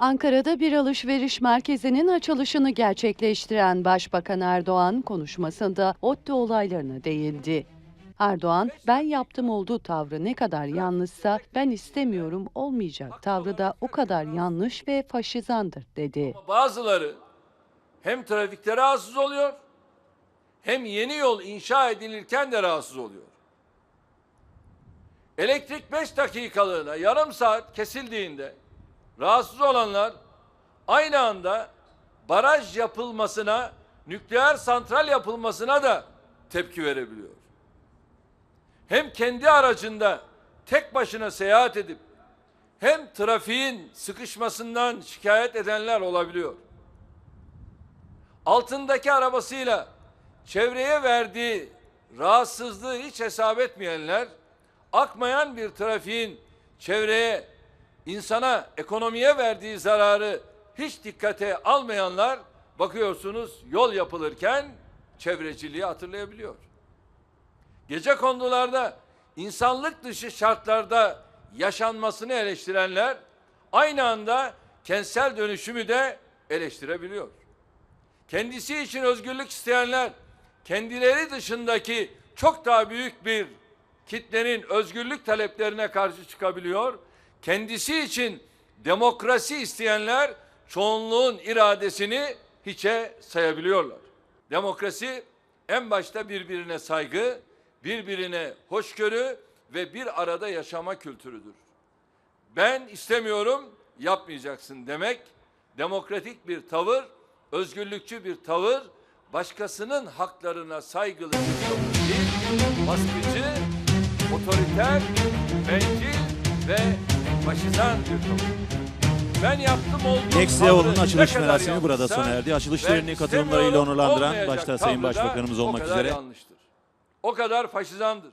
Ankara'da bir alışveriş merkezinin açılışını gerçekleştiren Başbakan Erdoğan konuşmasında ODTÜ olaylarına değindi. Erdoğan, ben yaptım olduğu tavrı ne kadar yanlışsa ben istemiyorum olmayacak tavrı da o kadar yanlış ve faşizandır dedi. Bazıları hem trafikte rahatsız oluyor hem yeni yol inşa edilirken de rahatsız oluyor. Elektrik 5 dakikalığına yarım saat kesildiğinde rahatsız olanlar aynı anda baraj yapılmasına, nükleer santral yapılmasına da tepki verebiliyor. Hem kendi aracında tek başına seyahat edip hem trafiğin sıkışmasından şikayet edenler olabiliyor. Altındaki arabasıyla çevreye verdiği rahatsızlığı hiç hesap etmeyenler, akmayan bir trafiğin çevreye, insana, ekonomiye verdiği zararı hiç dikkate almayanlar bakıyorsunuz yol yapılırken çevreciliği hatırlayabiliyor. Gece kondularda insanlık dışı şartlarda yaşanmasını eleştirenler aynı anda kentsel dönüşümü de eleştirebiliyor. Kendisi için özgürlük isteyenler kendileri dışındaki çok daha büyük bir kitlenin özgürlük taleplerine karşı çıkabiliyor. Kendisi için demokrasi isteyenler çoğunluğun iradesini hiçe sayabiliyorlar. Demokrasi en başta birbirine saygı, birbirine hoşgörü ve bir arada yaşama kültürüdür. Ben istemiyorum, yapmayacaksın demek demokratik bir tavır, özgürlükçü bir tavır, başkasının haklarına saygılı bir baskıcı, otoriter, bencil ve tavır. Ben yaptım olduğum Next Level'ın açılış merasimi burada sona erdi. Açılış katılımlarıyla onurlandıran başta Sayın tavrı da Başbakanımız o olmak kadar üzere yanlıştır. O kadar faşizandır.